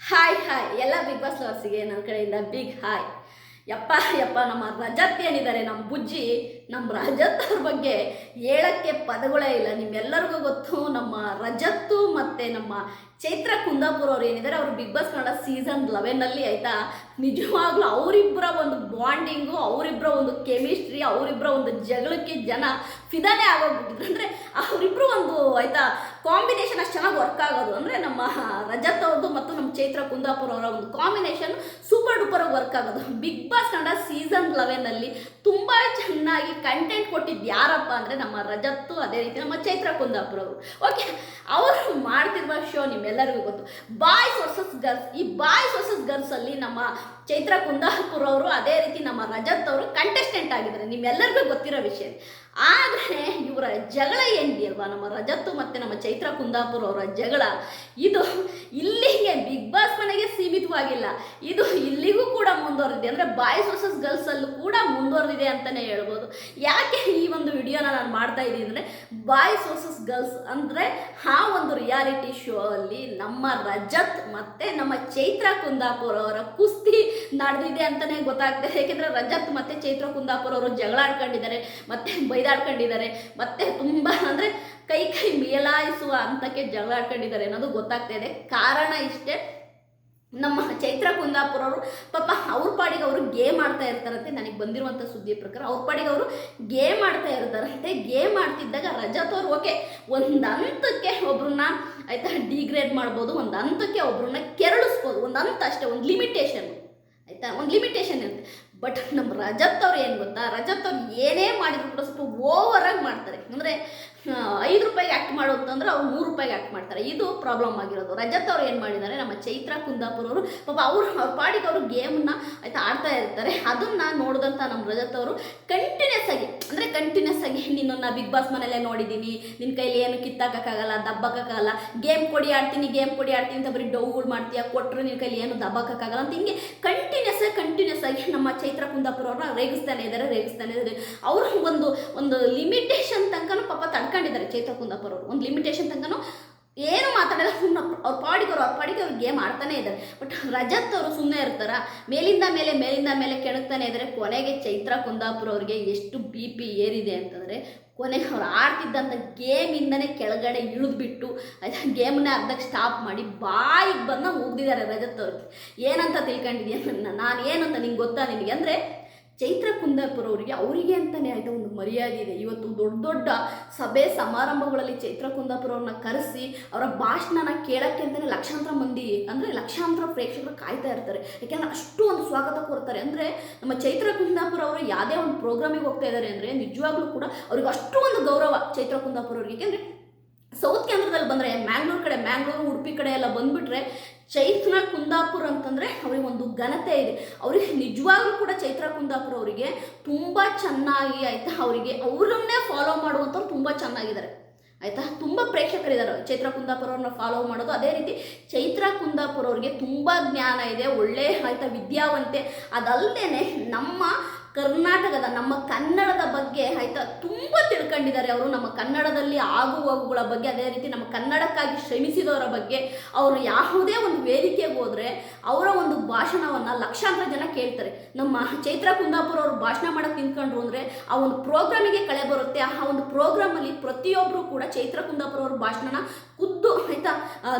Hi hi ಎಲ್ಲ big boss ಲವರ್ಸಿಗೆ ನನ್ನ ಕಡೆಯಿಂದ ಬಿಗ್ ಹಾಯ್ ಯಪ್ಪ ಯಪ್ಪ, ನಮ್ಮ ರಜತ್ ಏನಿದ್ದಾರೆ? ನಮ್ಮ ಬುಜ್ಜಿ, ನಮ್ಮ ರಜತ್ ಅವ್ರ ಬಗ್ಗೆ ಹೇಳಕ್ಕೆ ಪದಗಳೇ ಇಲ್ಲ. ನಿಮ್ಮೆಲ್ಲರಿಗೂ ಗೊತ್ತು, ನಮ್ಮ ರಜತ್ತು ಮತ್ತು ನಮ್ಮ ಚೈತ್ರ ಕುಂದಾಪುರ ಅವರು ಏನಿದ್ದಾರೆ, ಅವರು ಬಿಗ್ ಬಾಸ್ ಕನ್ನಡ ಸೀಸನ್ ಲೆವೆನ್ನಲ್ಲಿ ಆಯಿತಾ? ನಿಜವಾಗ್ಲೂ ಅವರಿಬ್ಬರ ಒಂದು ಬಾಂಡಿಂಗು ಅವರಿಬ್ಬರ ಒಂದು ಕೆಮಿಸ್ಟ್ರಿ ಅವರಿಬ್ಬರ ಒಂದು ಜಗಳಕ್ಕೆ ಜನ ಫಿದಾನೇ ಆಗೋಗ್ಬಿಟ್ಟಿದ್ರು. ಅಂದರೆ ಅವರಿಬ್ಬರು ಒಂದು ಆಯಿತಾ ಕಾಂಬಿನೇಷನ್ ಅಷ್ಟು ಚೆನ್ನಾಗಿ ವರ್ಕ್ ಆಗೋದು. ಅಂದರೆ ನಮ್ಮ ರಜತ್ ಅವ್ರದ್ದು ಮತ್ತು ನಮ್ಮ ಚೈತ್ರ ಕುಂದಾಪುರ ಅವರ ಒಂದು ಕಾಂಬಿನೇಷನ್ ಸೂಪರ್ ವರ್ಕ್ ಆಗೋದು ಬಿಗ್ ಬಾಸ್ ಕನ್ನಡ ಸೀಸನ್ ಲೆವೆನಲ್ಲಿ ತುಂಬ ಚೆನ್ನಾಗಿ ಕಂಟೆಂಟ್ ಕೊಟ್ಟಿದ್ದು ಯಾರಪ್ಪ ಅಂದರೆ ನಮ್ಮ ರಜತ್ತು, ಅದೇ ರೀತಿ ನಮ್ಮ ಚೈತ್ರ ಕುಂದಾಪುರ ಅವರು. ಓಕೆ ಅವರು ಮಾಡ್ತಿರುವ ಶೋ ನಿಮ್ಮೆಲ್ಲರಿಗೂ ಗೊತ್ತು. ಬಾಯ್ಸ್ ವರ್ಸಸ್ ಗರ್ಲ್ಸ್ ಈ ಬಾಯ್ಸ್ ವರ್ಸಸ್ ಗರ್ಲ್ಸಲ್ಲಿ ನಮ್ಮ ಚೈತ್ರ ಕುಂದಾಪುರ ಅವರು ಅದೇ ರೀತಿ ನಮ್ಮ ರಜತ್ ಅವರು ಕಂಟೆಸ್ಟೆಂಟ್ ಆಗಿದ್ದಾರೆ. ನಿಮ್ಮೆಲ್ಲರಿಗೂ ಗೊತ್ತಿರೋ ವಿಷಯ ಆದರೆ ಇವರ ಜಗಳ ಏನಿದೆಯಲ್ವಾ ನಮ್ಮ ರಜತ್ತು ಮತ್ತು ನಮ್ಮ ಚೈತ್ರ ಕುಂದಾಪುರ ಅವರ ಜಗಳ. ಇದು ಇಲ್ಲಿಗೆ ಬಿಗ್ ಬಾಸ್ ಮನೆಗೆ ಸೀಮಿತವಾಗಿಲ್ಲ. ಇದು ಇಲ್ಲಿಗೂ ಕೂಡ ಮುಂದುವರೆದಿದೆ. ಅಂದರೆ ಬಾಯ್ಸ್ ವರ್ಸಸ್ ಗರ್ಲ್ಸಲ್ಲೂ ಕೂಡ ಮುಂದುವರೆದಿದೆ ಅಂತಲೇ ಹೇಳ್ಬೋದು. ಯಾಕೆ ಈ ಒಂದು ವಿಡಿಯೋನ ನಾನು ಮಾಡ್ತಾ ಇದ್ದೀನಿ ಅಂದರೆ ಬಾಯ್ಸ್ ವರ್ಸಸ್ ಗರ್ಲ್ಸ್ ಅಂದರೆ ಆ ಒಂದು ರಿಯಾಲಿಟಿ ಶೋ ಅಲ್ಲಿ ನಮ್ಮ ರಜತ್ ಮತ್ತು ನಮ್ಮ ಚೈತ್ರ ಕುಂದಾಪುರ ಅವರ ಕುಸ್ತಿ ನಡೆದಿದೆ ಅಂತಲೇ ಗೊತ್ತಾಗ್ತದೆ ಏಕೆಂದರೆ ರಜತ್ ಮತ್ತು ಚೈತ್ರ ಕುಂದಾಪುರ ಅವರು ಜಗಳ ಆಡ್ಕೊಂಡಿದ್ದಾರೆ, ಮತ್ತೆ ಬೈದಾಡ್ಕೊಂಡಿದ್ದಾರೆ, ಮತ್ತು ತುಂಬ ಅಂದರೆ ಕೈ ಕೈ ಮೇಲಾಯಿಸುವ ಹಂತಕ್ಕೆ ಜಗಳ ಆಡ್ಕೊಂಡಿದ್ದಾರೆ ಅನ್ನೋದು ಗೊತ್ತಾಗ್ತಾ ಇದೆ. ಕಾರಣ ಇಷ್ಟೇ, ನಮ್ಮ ಚೈತ್ರ ಕುಂದಾಪುರ ಅವರು ಪಾಪ ಅವ್ರ ಪಾಡಿಗೆ ಅವರು ಗೇಮ್ ಆಡ್ತಾ ಇರ್ತಾರಂತೆ. ನನಗೆ ಬಂದಿರುವಂಥ ಸುದ್ದಿ ಪ್ರಕಾರ ಅವ್ರ ಪಾಡಿಗೆ ಅವರು ಗೇಮ್ ಆಡ್ತಾ ಇರ್ತಾರಂತೆ. ಗೇಮ್ ಆಡ್ತಿದ್ದಾಗ ರಜತ್ ಅವ್ರು, ಓಕೆ, ಒಂದು ಹಂತಕ್ಕೆ ಒಬ್ರನ್ನ ಆಯ್ತಾ ಡಿಗ್ರೇಡ್ ಮಾಡ್ಬೋದು, ಒಂದು ಹಂತಕ್ಕೆ ಒಬ್ರನ್ನ ಕೆರಳಿಸ್ಬೋದು, ಒಂದು ಹಂತ ಅಷ್ಟೇ, ಒಂದು ಲಿಮಿಟೇಷನ್ ಒಂದು ಲಿಮಿಟೇಷನ್ ಇರುತ್ತೆ. ಬಟ್ ನಮ್ಮ ರಜತ್ ಅವ್ರು ಏನು ಗೊತ್ತಾ? ರಜತ್ ಅವ್ರು ಏನೇ ಮಾಡಿದ್ರು ಕೂಡ ಸ್ವಲ್ಪ ಓವರಾಗಿ ಮಾಡ್ತಾರೆ. ಅಂದರೆ ಐದು ರೂಪಾಯಿಗೆ ಆ್ಯಕ್ಟ್ ಮಾಡು ಅಂತಂದ್ರೆ ಅವ್ರು ನೂರು ರೂಪಾಯಿಗೆ ಆ್ಯಕ್ಟ್ ಮಾಡ್ತಾರೆ. ಇದು ಪ್ರಾಬ್ಲಮ್ ಆಗಿರೋದು. ರಜತ್ ಅವ್ರು ಏನು ಮಾಡಿದ್ದಾರೆ? ನಮ್ಮ ಚೈತ್ರ ಕುಂದಾಪುರ ಅವರು, ಪಾಪ ಅವರು, ಅವ್ರ ಪಾಡಿಗೆ ಅವರು ಗೇಮನ್ನ ಆಯ್ತಾ, ಆಡ್ತಾ ಇರ್ತಾರೆ. ಅದನ್ನು ನೋಡಿದಂಥ ನಮ್ಮ ರಜತ್ ಅವರು ಕಂಟಿನ್ಯೂಸ್ ಆಗಿ ಅಂದರೆ ಕಂಟಿನ್ಯೂಸ್ ಆಗಿ ನಿನ್ನನ್ನು ಬಿಗ್ ಬಾಸ್ ಮನೆಯಲ್ಲೇ ನೋಡಿದ್ದೀನಿ. ನಿನ್ನ ಕೈಲಿ ಏನು ಕಿತ್ತಾಕಕ್ಕಾಗಲ್ಲ, ದಬ್ಬಕ್ಕಾಗಲ್ಲ. ಗೇಮ್ ಕೊಡಿ, ಆಡ್ತೀನಿ, ಗೇಮ್ ಕೊಡಿ, ಆಡ್ತೀನಿ ಅಂತ ಬರೀ ಡೌಗಳು ಮಾಡ್ತೀಯ? ಕೊಟ್ಟರು ನಿನ್ನ ಕೈಲಿ ಏನು ದಬ್ಬಕ್ಕಾಗಲ್ಲ? ಅಂತ ಹಿಂಗೆ ಕಂಟಿನ್ಯೂಸ್ ಆಗಿ ಕಂಟಿನ್ಯೂಸ್ ಆಗಿ ನಮ್ಮ ಚೈತ್ರ ಕುಂದಾಪುರ ಅವ್ರನ್ನ ರೇಗಿಸ್ತಾನೆ ಇದ್ದಾರೆ ರೇಗಿಸ್ತಾನೆ ಇದ್ದಾರೆ ಅವರು ಒಂದು ಒಂದು ಲಿಮಿಟೇಷನ್ ತನಕನೂ ಪಾಪ ತಡ್ಕೊಂಡಿದ್ದಾರೆ ಚೈತ್ರ ಕುಂದಾಪುರ ಅವರು. ಒಂದು ಲಿಮಿಟೇಷನ್ ತನಕನೂ ಏನು ಮಾತಾಡಲ್ಲ ಸುಮ್ಮನೆ ಅವ್ರ ಪಾಡಿಗೆ ಅವ್ರು ಪಾಡಿಗೆ ಅವ್ರು ಗೇಮ್ ಆಡ್ತಾನೆ ಇದ್ದಾರೆ. ಬಟ್ ರಜತ್ ಅವರು ಸುಮ್ಮನೆ ಇರ್ತಾರ? ಮೇಲಿಂದ ಮೇಲೆ ಮೇಲಿಂದ ಮೇಲೆ ಕೆಣಕ್ತಾನೆ ಇದ್ದಾರೆ ಕೊನೆಗೆ ಚೈತ್ರ ಕುಂದಾಪುರ ಅವ್ರಿಗೆ ಎಷ್ಟು ಬಿ ಪಿ ಏರಿದೆ ಅಂತಂದರೆ ಕೊನೆಗೆ ಅವ್ರು ಆಡ್ತಿದ್ದಂಥ ಗೇಮಿಂದನೇ ಕೆಳಗಡೆ ಇಳಿದ್ಬಿಟ್ಟು ಆಯ್ತಾ ಗೇಮ್ನೇ ಅರ್ಧಕ್ಕೆ ಸ್ಟಾಪ್ ಮಾಡಿ ಬಾಯಿಗೆ ಬಂದ ಹೋಗ್ದಿದ್ದಾರೆ ರಜತ್ ಅವ್ರಿಗೆ ಏನಂತ ತಿಳ್ಕೊಂಡಿದ್ಯಾ? ನಾನು ಏನಂತ ನಿಂಗೆ ಗೊತ್ತಾ ನಿನಗೆ? ಅಂದರೆ ಚೈತ್ರ ಕುಂದಾಪುರ ಅವರಿಗೆ ಅವರಿಗೆ ಅಂತಲೇ ಆಯಿತು ಒಂದು ಮರ್ಯಾದೆ ಇದೆ. ಇವತ್ತು ದೊಡ್ಡ ದೊಡ್ಡ ಸಭೆ ಸಮಾರಂಭಗಳಲ್ಲಿ ಚೈತ್ರ ಕುಂದಾಪುರ ಅವ್ರನ್ನ ಕರೆಸಿ ಅವರ ಭಾಷಣನ ಕೇಳೋಕ್ಕೆ ಅಂತಲೇ ಲಕ್ಷಾಂತರ ಮಂದಿ ಅಂದರೆ ಲಕ್ಷಾಂತರ ಪ್ರೇಕ್ಷಕರು ಕಾಯ್ತಾ ಇರ್ತಾರೆ. ಯಾಕೆಂದರೆ ಅಷ್ಟು ಒಂದು ಸ್ವಾಗತ ಕೊಡ್ತಾರೆ. ಅಂದರೆ ನಮ್ಮ ಚೈತ್ರ ಕುಂದಾಪುರ ಅವರು ಯಾವುದೇ ಒಂದು ಪ್ರೋಗ್ರಾಮಿಗೆ ಹೋಗ್ತಾ ಇದ್ದಾರೆ ಅಂದರೆ ನಿಜವಾಗ್ಲೂ ಕೂಡ ಅವ್ರಿಗೆ ಅಷ್ಟು ಒಂದು ಗೌರವ ಚೈತ್ರ ಕುಂದಾಪುರ ಅವ್ರಿಗೆ ಯಾಕೆಂದರೆ ಸೌತ್ ಕೇಂದ್ರದಲ್ಲಿ ಬಂದರೆ ಮ್ಯಾಂಗ್ಳೂರು ಕಡೆ, ಮ್ಯಾಂಗ್ಳೂರು, ಉಡುಪಿ ಕಡೆ ಎಲ್ಲ ಬಂದುಬಿಟ್ರೆ ಚೈತ್ರ ಕುಂದಾಪುರ ಅಂತಂದರೆ ಅವ್ರಿಗೆ ಒಂದು ಘನತೆ ಇದೆ. ಅವ್ರಿಗೆ ನಿಜವಾಗ್ಲೂ ಕೂಡ ಚೈತ್ರ ಕುಂದಾಪುರ ಅವರಿಗೆ ತುಂಬ ಚೆನ್ನಾಗಿ ಆಯಿತಾ? ಅವರಿಗೆ ಅವರನ್ನೇ ಫಾಲೋ ಮಾಡುವಂಥವ್ರು ತುಂಬ ಚೆನ್ನಾಗಿದ್ದಾರೆ. ಆಯಿತಾ? ತುಂಬ ಪ್ರೇಕ್ಷಕರಿದ್ದಾರೆ ಚೈತ್ರ ಕುಂದಾಪುರ ಅವ್ರನ್ನ ಫಾಲೋ ಮಾಡೋದು ಅದೇ ರೀತಿ ಚೈತ್ರ ಕುಂದಾಪುರ ಅವ್ರಿಗೆ ತುಂಬ ಜ್ಞಾನ ಇದೆ, ಒಳ್ಳೆ ಆಯಿತಾ ವಿದ್ಯಾವಂತೆ. ಅದಲ್ಲದೆ ನಮ್ಮ ಕರ್ನಾಟಕದ ನಮ್ಮ ಕನ್ನಡದ ಬಗ್ಗೆ ಆಯಿತಾ ತುಂಬ ತಿಳ್ಕೊಂಡಿದ್ದಾರೆ ಅವರು. ನಮ್ಮ ಕನ್ನಡದಲ್ಲಿ ಆಗು ಬಗ್ಗೆ, ಅದೇ ರೀತಿ ನಮ್ಮ ಕನ್ನಡಕ್ಕಾಗಿ ಶ್ರಮಿಸಿದವರ ಬಗ್ಗೆ ಅವರು ಯಾವುದೇ ಒಂದು ವೇದಿಕೆಗೆ ಹೋದರೆ ಅವರ ಒಂದು ಭಾಷಣವನ್ನು ಲಕ್ಷಾಂತರ ಜನ ಕೇಳ್ತಾರೆ. ನಮ್ಮ ಚೈತ್ರ ಕುಂದಾಪುರ ಅವರು ಭಾಷಣ ಮಾಡಕ್ಕೆ ನಿಂತ್ಕೊಂಡ್ರು ಅಂದರೆ ಆ ಒಂದು ಪ್ರೋಗ್ರಾಮಿಗೆ ಕಳೆ ಬರುತ್ತೆ. ಆ ಒಂದು ಪ್ರೋಗ್ರಾಮಲ್ಲಿ ಪ್ರತಿಯೊಬ್ಬರು ಕೂಡ ಚೈತ್ರ ಕುಂದಾಪುರ ಅವ್ರ ಭಾಷಣನ ಖುದ್ದು ಆಯಿತಾ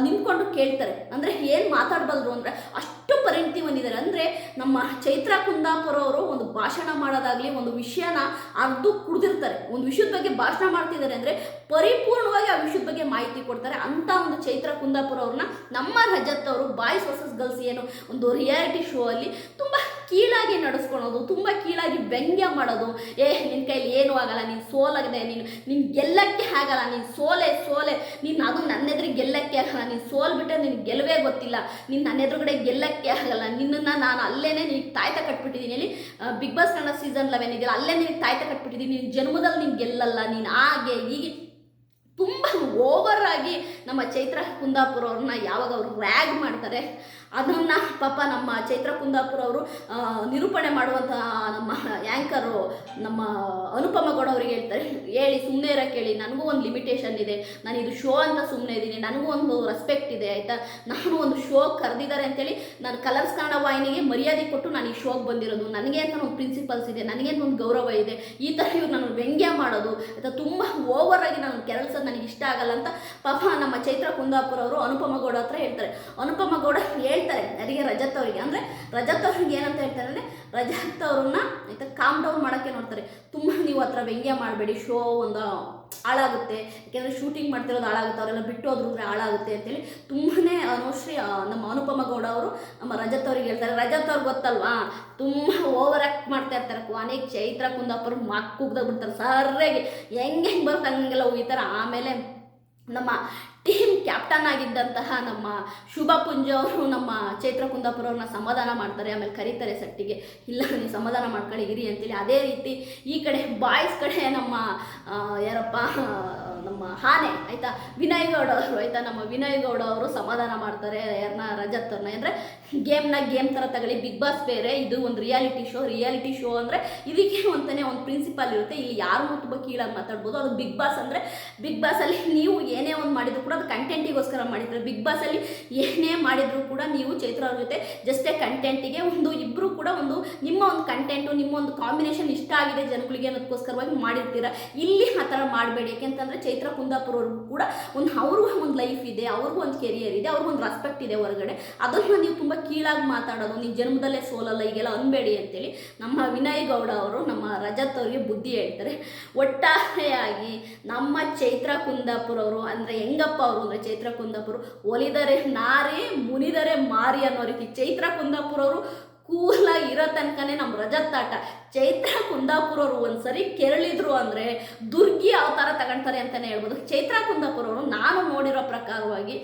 ನಿಂತ್ಕೊಂಡು ಕೇಳ್ತಾರೆ. ಅಂದರೆ ಏನು ಮಾತಾಡಬಲ್ರು ಅಂದರೆ ಅಷ್ಟು ಪರಿಣಿತಿ ಹೊಂದಿದ್ದಾರೆ. ಅಂದರೆ ನಮ್ಮ ಚೈತ್ರ ಕುಂದಾಪುರ ಅವರು ಒಂದು ಭಾಷಣ ಮಾಡೋದಾಗಲಿ, ಒಂದು ವಿಷಯನ ಅರ್ಧ ಕುಡಿದಿರ್ತಾರೆ. ಒಂದು ವಿಷಯದ ಬಗ್ಗೆ ಭಾಷಣ ಮಾಡ್ತಿದ್ದಾರೆ ಅಂದರೆ ಪರಿಪೂರ್ಣವಾಗಿ ಆ ವಿಷಯದ ಬಗ್ಗೆ ಮಾಹಿತಿ ಕೊಡ್ತಾರೆ. ಅಂಥ ಒಂದು ಚೈತ್ರ ಕುಂದಾಪುರ ಅವ್ರನ್ನ ನಮ್ಮ ರಜತ್ ಅವರು ಬಾಯ್ಸ್ ವರ್ಸಸ್ ಗರ್ಲ್ಸ್ ಏನು ಒಂದು ರಿಯಾಲಿಟಿ ಶೋ ಅಲ್ಲಿ ತುಂಬ ಕೀಳಾಗಿ ನಡೆಸ್ಕೊಳೋದು, ತುಂಬ ಕೀಳಾಗಿ ವ್ಯಂಗ್ಯ ಮಾಡೋದು. ಏ ನಿನ್ನ ಕೈಲಿ ಏನೂ ಆಗಲ್ಲ, ನೀನು ಸೋಲಾಗಿದೆ, ನೀನು, ನಿನ್ ಗೆಲ್ಲಕ್ಕೆ ಆಗಲ್ಲ, ನೀನು ಸೋಲೆ ಸೋಲೆ. ನೀನು ಅದು ನನ್ನ ಎದುರು ಗೆಲ್ಲಕ್ಕೆ ಆಗಲ್ಲ, ನೀನು ಸೋಲ್ಬಿಟ್ರೆ ನಿನ್ನ ಗೆಲುವೇ ಗೊತ್ತಿಲ್ಲ. ನೀನು ನನ್ನ ಎದುರುಗಡೆ ಗೆಲ್ಲಕ್ಕೆ ಆಗಲ್ಲ. ನಿನ್ನನ್ನು ನಾನು ಅಲ್ಲೇ ನಿನಗೆ ತಾಯ್ತ ಕಟ್ಬಿಟ್ಟಿದ್ದೀನಿ. ಹೇಳಿ big boss Kannada season eleven ಇದೆಯಲ್ಲ ಅಲ್ಲೇ ನಿನಗೆ ತಾಯ್ತ ಕಟ್ಬಿಟ್ಟಿದ್ದೀನಿ. ನಿನ್ನ ಜನ್ಮದಲ್ಲಿ ನೀನು ಗೆಲ್ಲಲ್ಲ, ನೀನು ಹಾಗೆ ಹೀಗೆ. ತುಂಬ ಓವರ್ ಆಗಿ ನಮ್ಮ ಚೈತ್ರ ಕುಂದಾಪುರ ಅವ್ರನ್ನ ಯಾವಾಗ ಅವರು ರ್ಯಾಗ್ ಮಾಡ್ತಾರೆ ಅದನ್ನು ಪಾಪ ನಮ್ಮ ಚೈತ್ರ ಕುಂದಾಪುರ ಅವರು ನಿರೂಪಣೆ ಮಾಡುವಂತಹ ನಮ್ಮ ಆ್ಯಂಕರು ನಮ್ಮ ಅನುಪಮ ಗೌಡ ಅವ್ರಿಗೆ ಹೇಳ್ತಾರೆ. ಹೇಳಿ ಸುಮ್ಮನೆ ಇರೋ ಕೇಳಿ, ನನಗೂ ಒಂದು ಲಿಮಿಟೇಷನ್ ಇದೆ. ನಾನು ಇದು ಶೋ ಅಂತ ಸುಮ್ಮನೆ ಇದ್ದೀನಿ. ನನಗೂ ಒಂದು ರೆಸ್ಪೆಕ್ಟ್ ಇದೆ, ಆಯಿತಾ? ನಾನು ಒಂದು ಶೋ ಕರೆದಿದ್ದಾರೆ ಅಂತೇಳಿ ನಾನು ಕಲರ್ಸ್ ಕನ್ನಡ ವಾಹಿನಿಗೆ ಮರ್ಯಾದೆ ಕೊಟ್ಟು ನಾನು ಈ ಶೋಗೆ ಬಂದಿರೋದು. ನನಗೆ ಅಂತ ಒಂದು ಪ್ರಿನ್ಸಿಪಲ್ಸ್ ಇದೆ, ನನಗೆ ಒಂದು ಗೌರವ ಇದೆ. ಈ ಥರ ಇವ್ರು ನಾನು ವ್ಯಂಗ್ಯ ಮಾಡೋದು, ಆಯಿತಾ? ತುಂಬ ಓವರ್ ಆಗಿ ನಾನು ಕೆಲಸ ನನಗೆ ಇಷ್ಟ ಆಗಲ್ಲ ಅಂತ ಪಾಪ ನಮ್ಮ ಚೈತ್ರ ಕುಂದಾಪುರ ಅವರು ಅನುಪಮ ಗೌಡ ಹತ್ರ ಹೇಳ್ತಾರೆ. ಅನುಪಮ ಗೌಡ ಹೇಳ್ತಾರೆ ಯಾರಿಗೆ ರಜತ್ ಅವರಿಗೆ. ಅಂದರೆ ರಜತ್ ಅವ್ರಿಗೆ ಏನಂತ ಹೇಳ್ತಾರೆ ಅಂದರೆ ರಜತ್ ಅವ್ರನ್ನ ಆಯ್ತಾ ಕಾಮ್ ಡೌನ್ ಮಾಡೋಕ್ಕೆ ನೋಡ್ತಾರೆ. ತುಂಬ ನೀವು ಹತ್ರ ವ್ಯಂಗ್ಯ ಮಾಡಬೇಡಿ ಶೋ ಒಂದು ಹಾಳಾಗುತ್ತೆ. ಯಾಕೆಂದರೆ ಶೂಟಿಂಗ್ ಮಾಡ್ತಿರೋದು ಹಾಳಾಗುತ್ತೆ, ಅವರೆಲ್ಲ ಬಿಟ್ಟು ಹೋದ್ರು ಹಾಳಾಗುತ್ತೆ ಅಂತೇಳಿ ತುಂಬನೇ ಅನುಶ್ರೀ ನಮ್ಮ ಅನುಪಮ ಗೌಡ ಅವರು ನಮ್ಮ ರಜತ್ ಅವ್ರಿಗೆ ಹೇಳ್ತಾರೆ. ರಜತ್ ಅವ್ರಿಗೆ ಗೊತ್ತಲ್ವಾ? ತುಂಬ ಓವರ್ ಆ್ಯಕ್ಟ್ ಮಾಡ್ತಾ ಇರ್ತಾರೆ. ಅನೇಕ ಚೈತ್ರ, ಕುಂದಾಪುರ, ಮಕ್ ಬಿಡ್ತಾರೆ. ಸರ್ರೆಗೆ ಹೆಂಗೆ ಹೆಂಗೆ ಬರುತ್ತೆ ಹಂಗೆಲ್ಲ ಹೋಗಿತಾರೆ ಆಮೇಲೆ ನಮ್ಮ ಟೀಮ್ ಕ್ಯಾಪ್ಟನ್ ಆಗಿದ್ದಂತಹ ನಮ್ಮ ಶುಭ ಪುಂಜ ಅವರು ನಮ್ಮ ಚೈತ್ರ ಕುಂದಾಪುರ ಅವ್ರನ್ನ ಸಮಾಧಾನ ಮಾಡ್ತಾರೆ ಆಮೇಲೆ ಕರೀತಾರೆ ಸಟ್ಟಿಗೆ. ಇಲ್ಲ ನೀವು ಸಮಾಧಾನ ಮಾಡ್ಕೊಳ್ಳಿ ಇರಿ ಅಂತೇಳಿ. ಅದೇ ರೀತಿ ಈ ಕಡೆ ಬಾಯ್ಸ್ ಕಡೆ ನಮ್ಮ ಯಾರಪ್ಪ ಆ, ನಮ್ಮ ಹಾನೆ, ಆಯಿತಾ? ವಿನಯ್ ಗೌಡ ಅವರು, ಆಯಿತಾ? ನಮ್ಮ ವಿನಯ್ ಗೌಡ ಅವರು ಸಮಾಧಾನ ಮಾಡ್ತಾರೆ ಯಾರನ್ನ ರಜತ್ ಅವ್ರನ್ನ. ಅಂದರೆ ಗೇಮ್ನ ಗೇಮ್ ಥರ ತಗೊಳ್ಳಿ. ಬಿಗ್ ಬಾಸ್ ಬೇರೆ, ಇದು ಒಂದು ರಿಯಾಲಿಟಿ ಶೋ ರಿಯಾಲಿಟಿ ಶೋ ಅಂದರೆ ಇದಕ್ಕೆ ಅಂತಾನೆ ಒಂದು ಪ್ರಿನ್ಸಿಪಲ್ ಇರುತ್ತೆ. ಇಲ್ಲಿ ಯಾರನ್ನೂ ತುಂಬ ಕೀಳಾಗಿ ಮಾತಾಡ್ಬೋದು. ಅದು ಬಿಗ್ ಬಾಸ್ ಅಂದರೆ ಬಿಗ್ ಬಾಸಲ್ಲಿ ನೀವು ಏನೇ ಒಂದು ಮಾಡಿದ್ರು ಕೂಡ ಅದು ಕಂಟೆಂಟಿಗೋಸ್ಕರ ಮಾಡಿದ್ರೆ, ಬಿಗ್ ಬಾಸಲ್ಲಿ ಏನೇ ಮಾಡಿದ್ರು ಕೂಡ ನೀವು ಚೈತ್ರ ಅವ್ರ ಜೊತೆ ಜಸ್ಟೇ ಕಂಟೆಂಟಿಗೆ ಒಂದು ಇಬ್ಬರು ಕೂಡ ಒಂದು ನಿಮ್ಮ ಒಂದು ಕಂಟೆಂಟು ನಿಮ್ಮ ಒಂದು ಕಾಂಬಿನೇಷನ್ ಇಷ್ಟ ಆಗಿದೆ ಜನಗಳಿಗೆ ಅನ್ನೋದಕ್ಕೋಸ್ಕರವಾಗಿ ಮಾಡಿರ್ತೀರ. ಇಲ್ಲಿ ಆ ಥರ ಮಾಡಬೇಡಿ. ಯಾಕೆಂತಂದರೆ ಚೈತ್ರ ಕುಂದಾಪುರ ಅವ್ರಿಗೂ ಕೂಡ ಒಂದು ಅವ್ರಿಗೂ ಒಂದು ಲೈಫ್ ಇದೆ, ಅವ್ರಿಗೂ ಒಂದು ಕೆರಿಯರ್ ಇದೆ, ಅವ್ರಿಗೂ ಒಂದು ರೆಸ್ಪೆಕ್ಟ್ ಇದೆ ಹೊರಗಡೆ. ಅದನ್ನು ನೀವು ತುಂಬ ಕೀಳಾಗಿ ಮಾತಾಡೋದು ನೀವು ಜನ್ಮದಲ್ಲೇ ಸೋಲಲ್ಲ, ಈಗೆಲ್ಲ ಅನ್ಬೇಡಿ ಅಂತೇಳಿ ನಮ್ಮ ವಿನಯ್ ಗೌಡ ಅವರು ನಮ್ಮ ರಜತ್ ಅವರಿಗೆ ಬುದ್ಧಿ ಹೇಳ್ತಾರೆ. ಒಟ್ಟಾರೆಯಾಗಿ ನಮ್ಮ ಚೈತ್ರ ಕುಂದಾಪುರ ಅವರು ಅಂದರೆ ಹೆಂಗಪ್ಪ ಅವರು ಅಂದರೆ ಚೈತ್ರ ಕುಂದಾಪುರ ಒಲಿದರೆ ನಾರಿ, ಮುನಿದರೆ ಮಾರಿ ಅನ್ನೋ ರೀತಿ ಚೈತ್ರ ಕುಂದಾಪುರ ಅವರು ಕೂಲಾಗಿ ಇರೋ ತನಕನೇ ನಮ್ಮ ರಜತ್ ಆಟ. ಚೈತ್ರ ಕುಂದಾಪುರ ಅವರು ಒಂದ್ಸರಿ ಕೆರಳಿದ್ರು ಅಂದರೆ ದುರ್ಗಿ ಅವತಾರ ತಗೊಳ್ತಾರೆ ಅಂತಲೇ ಹೇಳ್ಬೋದು. ಚೈತ್ರ ಕುಂದಾಪುರ ಅವರು ನಾನು ನೋಡಿರೋ ಪ್ರಕಾರವಾಗಿ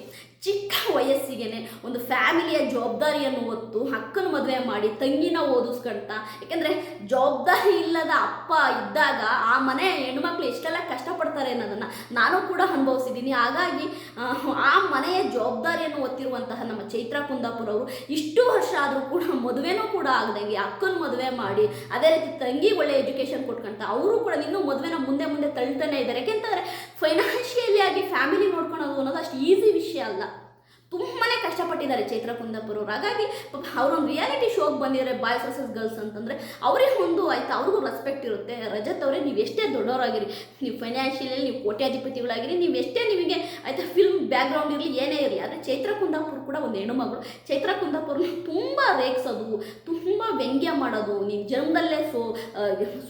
ಚಿಕ್ಕ ವಯಸ್ಸಿಗೆನೆ ಒಂದು ಫ್ಯಾಮಿಲಿಯ ಜವಾಬ್ದಾರಿಯನ್ನು ಹೊತ್ತು ಅಕ್ಕನ ಮದುವೆ ಮಾಡಿ ತಂಗಿನ ಓದಿಸ್ಕೊಳ್ತಾ ಯಾಕೆಂದರೆ ಜವಾಬ್ದಾರಿ ಇಲ್ಲದ ಅಪ್ಪ ಇದ್ದಾಗ ಆ ಮನೆ ಹೆಣ್ಮಕ್ಳು ಎಷ್ಟೆಲ್ಲ ಕಷ್ಟಪಡ್ತಾರೆ ಅನ್ನೋದನ್ನು ನಾನು ಕೂಡ ಅನುಭವಿಸಿದ್ದೀನಿ. ಹಾಗಾಗಿ ಆ, ಮನೆಯ ಜವಾಬ್ದಾರಿಯನ್ನು ಹೊತ್ತಿರುವಂತಹ ನಮ್ಮ ಚೈತ್ರ ಕುಂದಾಪುರ ಇಷ್ಟು ವರ್ಷ ಆದರೂ ಕೂಡ ಮದುವೆನೂ ಕೂಡ ಆಗದಂಗೆ ಅಕ್ಕನ ಮದುವೆ ಮಾಡಿ ಅದೇ ರೀತಿ ತಂಗಿ ಒಳ್ಳೆ ಎಜುಕೇಷನ್ ಕೊಟ್ಕೊಂತ, ಅವರು ಕೂಡ ಇನ್ನೂ ಮದುವೆನ ಮುಂದೆ ಮುಂದೆ ತಳ್ತಾನೆ ಇದ್ದಾರೆ ಯಾಕೆಂತಂದರೆ ಫೈನಾನ್ಷಿಯಲಿ ಆಗಿ ಫ್ಯಾಮಿಲಿ ನೋಡ್ಕೊಳೋದು ಅನ್ನೋದು ಅಷ್ಟು ಈಸಿ ವಿಷಯ ಅಲ್ಲ. ತುಂಬಾ ಕಷ್ಟಪಟ್ಟಿದ್ದಾರೆ ಚೈತ್ರ ಕುಂದಾಪುರ ಅವರು. ಹಾಗಾಗಿ ಪಾಪ ಅವರೊಂದು ರಿಯಾಲಿಟಿ ಶೋಗೆ ಬಂದಿದ್ದಾರೆ ಬಾಯ್ಸ್ ವರ್ಸಸ್ ಗರ್ಲ್ಸ್ ಅಂತಂದರೆ ಅವರೇ ಒಂದು ಆಯ್ತು, ಅವ್ರಿಗೂ ರೆಸ್ಪೆಕ್ಟ್ ಇರುತ್ತೆ. ರಜತ್ ಅವರೇ, ನೀವು ಎಷ್ಟೇ ದೊಡ್ಡವರಾಗಿರಿ, ನೀವು ಫೈನಾನ್ಷಿಯಲಿ ನೀವು ಕೋಟ್ಯಾಧಿಪತಿಗಳಾಗಿರಿ, ನೀವು ಎಷ್ಟೇ ನಿಮಗೆ ಆಯ್ತಾ ಫಿಲ್ಮ್ ಬ್ಯಾಕ್ಗ್ರೌಂಡ್ ಇರಲಿ, ಏನೇ ಇರಲಿ, ಆದರೆ ಚೈತ್ರ ಕುಂದಾಪುರ ಕೂಡ ಒಂದು ಹೆಣ್ಣುಮಗಳು ಚೈತ್ರ ಕುಂದಾಪುರನ ತುಂಬ ರೇಗಿಸೋದು ತುಂಬ ವ್ಯಂಗ್ಯ ಮಾಡೋದು ನಿಮ್ಮ ಜನ್ಮದಲ್ಲೇ ಸೋ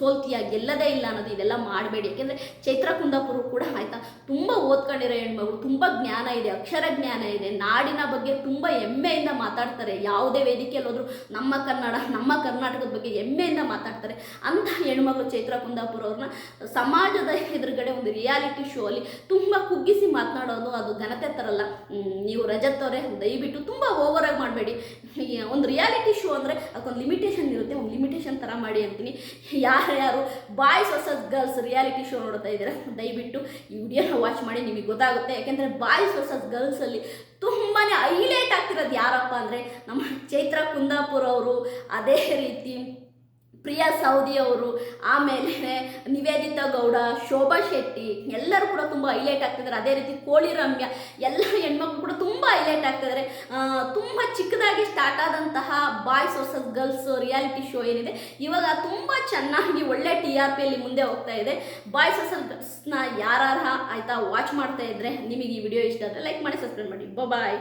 ಸೋಲ್ತೀಯ, ಗೆಲ್ಲದೇ ಇಲ್ಲ ಅನ್ನೋದು ಇದೆಲ್ಲ ಮಾಡಬೇಡಿ. ಯಾಕೆಂದರೆ ಚೈತ್ರ ಕುಂದಾಪುರ ಕೂಡ ಆಯಿತಾ ತುಂಬ ಓದ್ಕೊಂಡಿರೋ ಹೆಣ್ಮಗಳು ತುಂಬ ಜ್ಞಾನ ಇದೆ, ಅಕ್ಷರ ಜ್ಞಾನ ಇದೆ ನಾಡಿನ ಬಗ್ಗೆ ತುಂಬ ಹೆಮ್ಮೆಯಿಂದ ಮಾತಾಡ್ತಾರೆ. ಯಾವುದೇ ವೇದಿಕೆಯಲ್ಲಿ ಹೋದರೂ ನಮ್ಮ ಕನ್ನಡ, ನಮ್ಮ ಕರ್ನಾಟಕದ ಬಗ್ಗೆ ಹೆಮ್ಮೆಯಿಂದ ಮಾತಾಡ್ತಾರೆ. ಅಂಥ ಹೆಣ್ಮಗಳು ಚೈತ್ರ ಕುಂದಾಪುರ ಅವ್ರನ್ನ ಸಮಾಜದ ಎದುರುಗಡೆ ಒಂದು ರಿಯಾಲಿಟಿ ಶೋ ಅಲ್ಲಿ ತುಂಬ ಕುಗ್ಗಿಸಿ ಮಾತನಾಡೋದು ಅದು ಘನತೆ ತರಲ್ಲ ನೀವು ರಜತ್ ಅವರೇ, ದಯವಿಟ್ಟು ತುಂಬ ಓವರಾಗಿ ಮಾಡಬೇಡಿ. ಒಂದು ರಿಯಾಲಿಟಿ ಶೋ ಅಂದರೆ ಅದಕ್ಕೊಂದು ಲಿಮಿಟೇಷನ್ ಇರುತ್ತೆ. ಒಂದು ಲಿಮಿಟೇಷನ್ ಥರ ಮಾಡಿ ಅಂತೀನಿ. ಯಾರ್ಯಾರು boys versus girls reality show ನೋಡ್ತಾ ಇದ್ದೀರಾ, ದಯವಿಟ್ಟು ಈ ವಿಡಿಯೋನ ವಾಚ್ ಮಾಡಿ, ನಿಮಗೆ ಗೊತ್ತಾಗುತ್ತೆ. ಯಾಕೆಂದರೆ ಬಾಯ್ಸ್ ವರ್ಸಸ್ ಗರ್ಲ್ಸಲ್ಲಿ ತುಂಬಾ ಹೈಲೈಟ್ ಆಗ್ತಿರೋದು ಯಾರಪ್ಪ ಅಂದರೆ ನಮ್ಮ ಚೈತ್ರ ಕುಂದಾಪುರ ಅವರು ಅದೇ ರೀತಿ ಪ್ರಿಯಾ ಸೌದಿ ಅವರು, ಆಮೇಲೆ ನಿವೇದಿತಾ ಗೌಡ, ಶೋಭಾ ಶೆಟ್ಟಿ, ಎಲ್ಲರೂ ಕೂಡ ತುಂಬ ಹೈಲೈಟ್ ಆಗ್ತಿದ್ದಾರೆ. ಅದೇ ರೀತಿ ಕೋಳಿ ರಮ್ಯ, ಎಲ್ಲ ಹೆಣ್ಮಕ್ಳು ಕೂಡ ತುಂಬ ಹೈಲೈಟ್ ಆಗ್ತಿದ್ದಾರೆ. ತುಂಬ ಚಿಕ್ಕದಾಗಿ ಸ್ಟಾರ್ಟ್ ಆದಂತಹ boys versus girls reality show ಏನಿದೆ, ಇವಾಗ ತುಂಬ ಚೆನ್ನಾಗಿ ಒಳ್ಳೆ ಟಿ ಆರ್ ಪಿಯಲ್ಲಿ ಮುಂದೆ ಹೋಗ್ತಾ ಇದೆ. ಬಾಯ್ಸ್ ವರ್ಸಸ್ ಗರ್ಲ್ಸ್ನ ಯಾರು ಆಯಿತಾ ವಾಚ್ ಮಾಡ್ತಾ ಇದ್ರೆ ನಿಮಗೆ ಈ ವಿಡಿಯೋ ಇಷ್ಟ ಆದರೆ ಲೈಕ್ ಮಾಡಿ ಸಬ್ಸ್ಕ್ರೈಬ್ ಮಾಡಿ. ಬಾಯ್